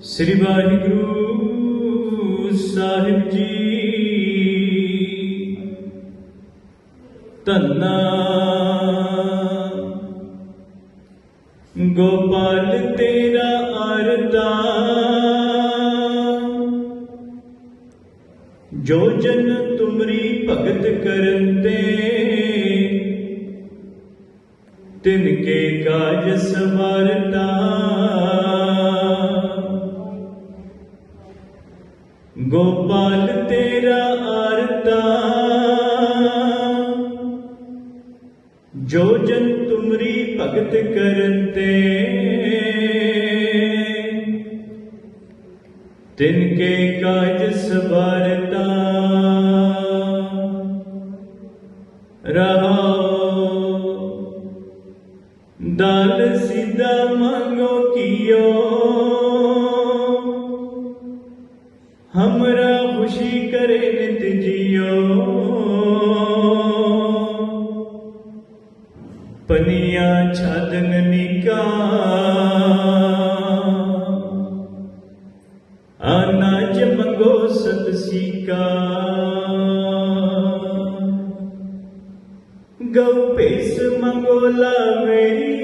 ਸ੍ਰੀ ਵਾਹਿਗੁਰੂ ਸਾਹਿਬ ਜੀ। ਧੰਨਾ। ਗੋਪਾਲ ਤੇਰਾ ਅਰਦਾ। ਜੋ ਜਨ ਤੁਮਰੀ ਭਗਤ ਕਰੰਤੇ ਤਿਨ ਕੇ ਕਾਜ ਸਵਾਰਤਾ ਗੋਪਾਲ ਤੇਰਾ ਆਰਤਾ। ਜੋ ਜਨ ਤੁਮਰੀ ਭਗਤ ਕਰਤੇ। ਤਿਨ ਕੇ ਕਾਜ डाल सीधा मांगो कियो। हमरा खुशी करे नित जियो। पनिया छादन निका। अनाज मंगो सत सीका। ਗਉ ਭੇਸ ਮੰਗੋਲਾ ਮੇਰੀ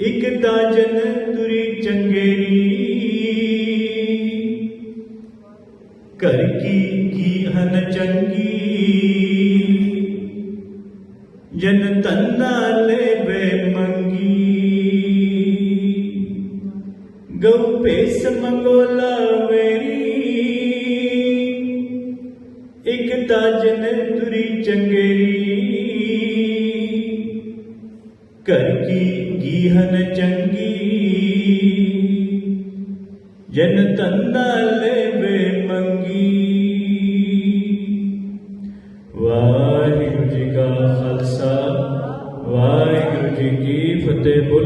ਇਕ ਤਾਂ ਜਨ ਤੁਰੀ ਚੰਗੇਰੀ ਕਰ ਕੀ ਕੀ ਹਨ ਚੰਗੀ ਜਨ ਤੰਨਾ ਲੈ ਬੇ ਮੰਗੀ ਗਉ ਭੇਸ ਮੰਗੋਲਾ ਇਕ ਤਾਜਨ ਤੁਰੀ ਚੰਗੇਰੀ। ਘਰ ਕੀ ਗੀਹਨ ਚੰਗੀ। ਜਨ ਤੰਦਾ ਲੈਵੇ ਮੰਗੀ। ਵਾਹਿਗੁਰੂ ਜੀ ਕਾ ਖਾਲਸਾ, ਵਾਹਿਗੁਰੂ ਜੀ ਕੀ ਫਤਿਹ। ਬੋਲੇ